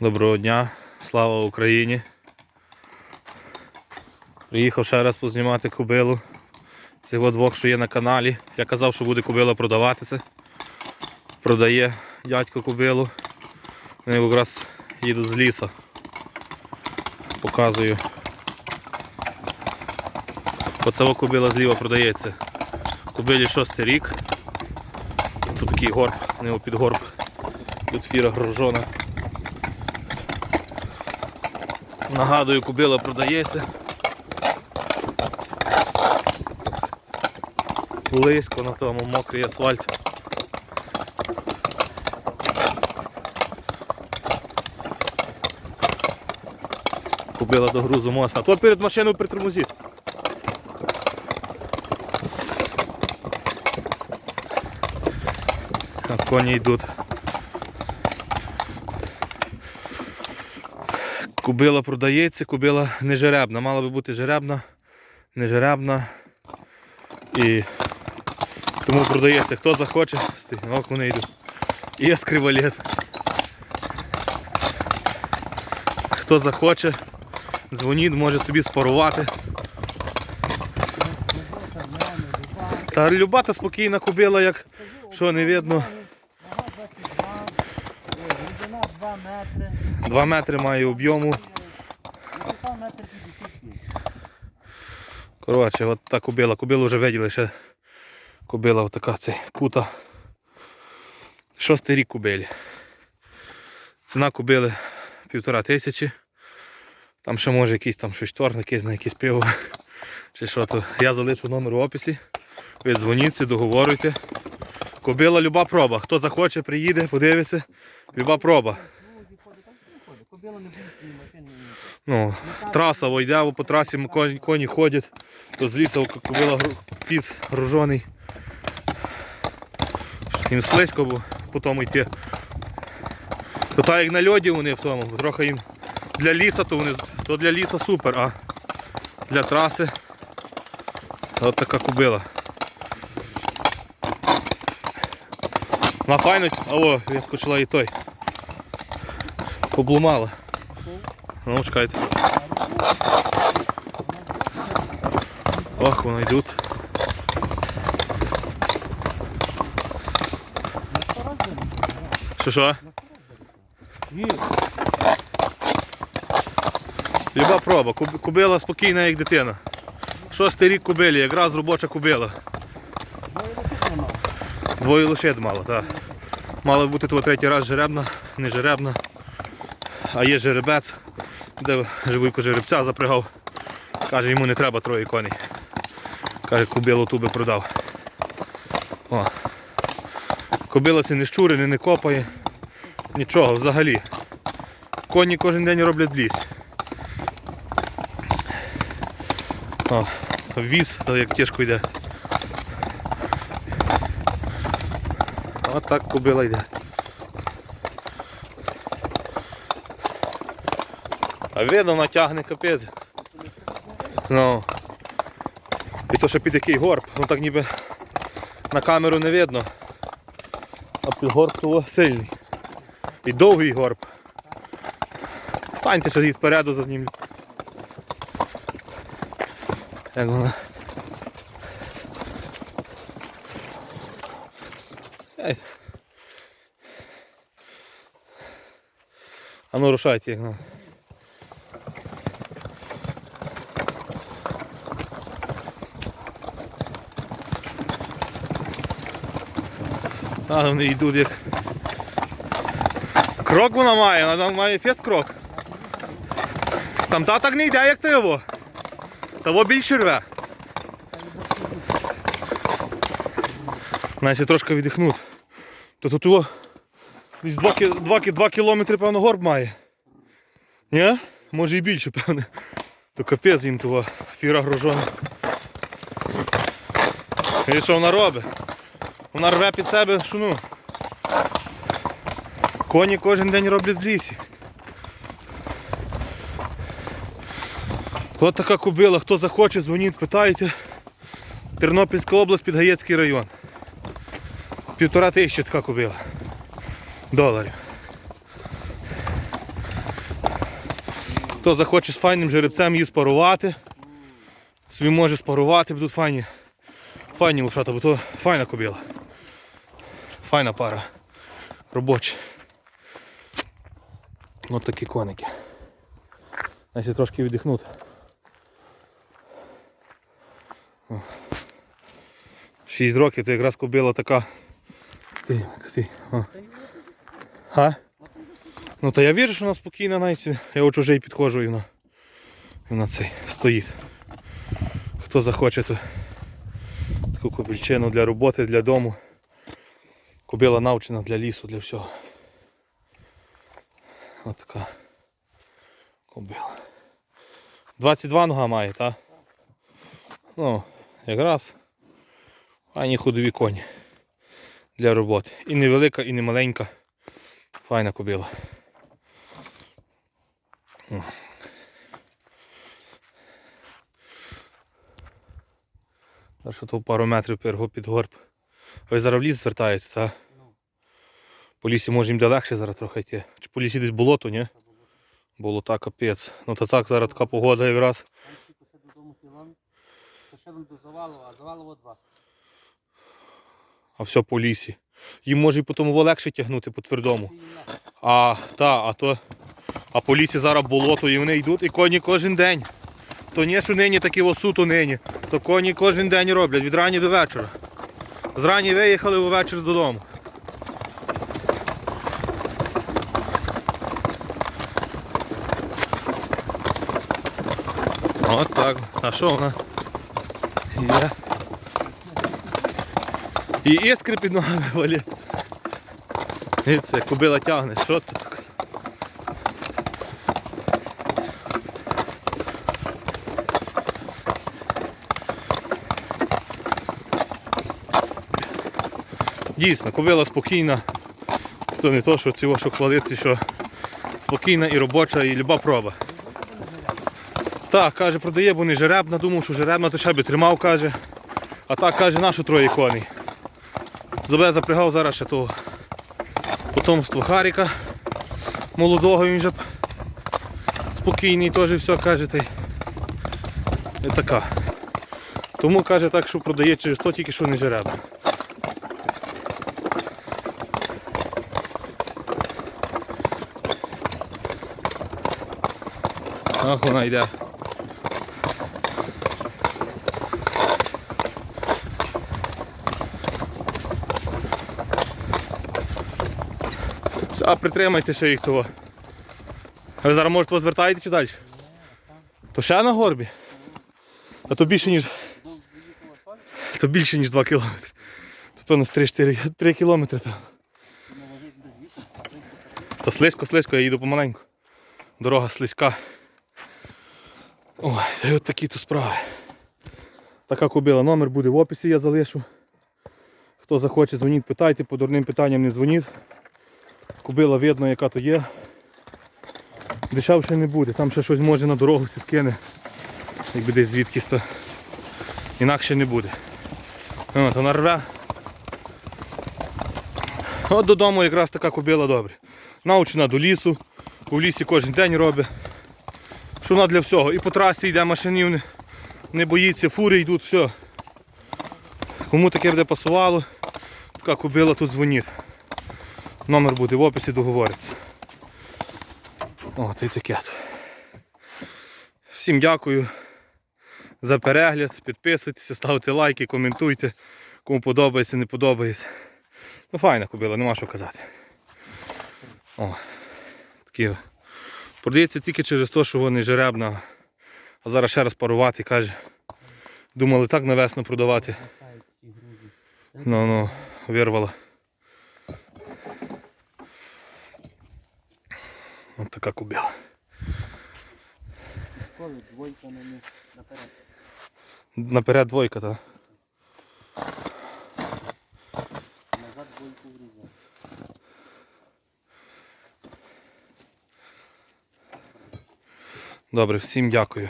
Доброго дня, слава Україні. Приїхав ще раз познімати кобилу. Цих от двох, що є на каналі. Я казав, що буде кобила продаватися. Продає дядько кобилу. Вони якраз їдуть з лісу. Показую. Оце кобила зліва продається. Кобилі шостий рік. Тут такий горб, у нього під горб. Тут фіра грожона. Нагадую, кубила продається. Близько на тому мокрий асфальт. Кубила до грузу моста. То перед машиною притормозіть. А коні йдуть. Кубила продається, кубила не жеребна. Мала би бути жеребна, не жеребна. І тому продається. Хто захоче, стигнок вони йдуть. Є скривалет. Хто захоче, дзвоніть, може собі спарувати. Та люба та спокійна кубила, як що не видно. Глибина 2 метри. 2 метри має об'єму. Висота метр 55. Коротше, от та кобила. Кобилу вже виділи ще. Кобила отака це кута. Шостий рік кобилі. Ціна кобили півтора тисячі. Там ще може якийсь там щось торг, якийсь на якесь пиво. Чи що то. Я залишу номер в описі. Ви дзвоніться, договорюйте. Кобила люба проба. Хто захоче, приїде, подивиться. Люба проба. Не ні ні Ну, траса войде, по трасі коні, коні ходять, то з лісу к- кобила піс гружений. Їм слизько, бо по тому йти. То так як на льоді вони в тому, трохи їм для ліса, то вони то для ліса супер, а для траси от така кобила. На файно, а о, вискочила і той. Поблумала. Ну, чекайте. Ох, вони йдуть. Що що? Люба проба. Кубила спокійна, як дитина. Шостий рік кубилі, якраз робоча кубила. Двоє лошад мало, так. Мало бути того третій раз жеребна, не жеребна. А є жеребець, де живийко жеребця запрягав. Каже, йому не треба троє коней. Каже, кубилу ту би продав. О. Кобила це не щури, не, копає. Нічого взагалі. Коні кожен день роблять в лісі. О, віз, то як тяжко йде. От так кобила йде. А видно, вона тягне капець. Ну. І то ще під який горб, ну так ніби на камеру не видно. А під горб того сильний. І довгий горб. Станьте ще зі спереду зазнімлю. Як вона. А ну рушайте А вони йдуть як. Крок вона має, вона має фест крок. Там та так не йде, як то його. Того більше рве. Навіть трошки віддихнути. То тут його десь 2, 2, 2 кілометри, певно, горб має. Ні? Може і більше, певне. То капець їм того фіра грожона. І що вона робить? Вона рве під себе шуну. Коні кожен день роблять в лісі. От така кобила, хто захоче, дзвоніть, питайте. Тернопільська область, Підгаєцький район. Півтора тисячі така кобила. Доларів. Хто захоче з файним жеребцем її спарувати, собі може спарувати, бо тут файні, файні лошата, бо то файна кобіла. Файна пара. Робоча. Ось такі коники. Значить трошки віддихнути. Шість років, то якраз кобила така. Стій, стій. О. Га? Ну та я вірю, що вона спокійна навіть. Я у чужий підходжу і вона, і вона цей стоїть. Хто захоче, то таку кобільчину для роботи, для дому. Кобила навчена для лісу, для всього. Ось така кобила. 22 нога має, так? Ну, якраз. Ані ходові коні для роботи. І невелика, і не маленька. Файна кобила. Зараз то пару метрів перго під горб. Ви зараз в ліс звертаєте, так? По лісі може їм де легше зараз трохи йти. Чи по лісі десь болото, ні? Болота капець. Ну то так, зараз така погода якраз. То а. А все по лісі. Їм може і по тому легше тягнути по твердому. А, та, а то. А по лісі зараз болото і вони йдуть і коні кожен день. То не що нині такі осуто нині. То коні кожен день роблять від рані до вечора. Зрані виїхали увечері додому. От так. А що вона? Є. І іскри під ногами валять. І це кобила тягне, що тут? Дійсно, кобила спокійна. То не то, що цього, що хвалити, що спокійна і робоча, і люба проба. Так, каже, продає, бо не жеребна, думав, що жеребна, то ще би тримав, каже. А так каже, нашу троє коней. Зобе запрягав зараз ще того потомство Харіка молодого, він вже спокійний теж все каже. Та й і така. Тому каже так, що продає через то тільки що не жеребна. Ах, вона йде. А притримайте ще їх того. Ви зараз можете звертаєте чи далі? То ще на горбі? А то більше ніж. То більше ніж 2 кілометри. То певно 3-4 3 кілометри. певно. Та слизько, слизько, я їду помаленьку. Дорога слизька. Ой, та й от такі то справи. Така кобила, номер буде в описі, я залишу. Хто захоче, дзвоніть, питайте, по дурним питанням не дзвоніть. Кобила видно, яка то є. Дешевше не буде, там ще щось може на дорогу все скине. Якби десь звідкись то інакше не буде. От, вона рве. От додому якраз така кобила добре. Научена до лісу, у лісі кожен день робить. Що вона для всього. І по трасі йде машинів, не, не боїться, фури йдуть, все. Кому таке буде пасувало, така кобила тут дзвонить. Номер буде в описі, договориться. От і таке. Всім дякую за перегляд. Підписуйтеся, ставте лайки, коментуйте. Кому подобається, не подобається. Ну файна кобила, нема що казати. О, такі. Продається тільки через те, що вони жеребна. А зараз ще раз парувати каже. Думали так на весну продавати. Ну ну, вирвала. Ось така кобила. Коли двойка на них наперед. Наперед двойка, так. Назад двойку врізав. Добре, всім дякую.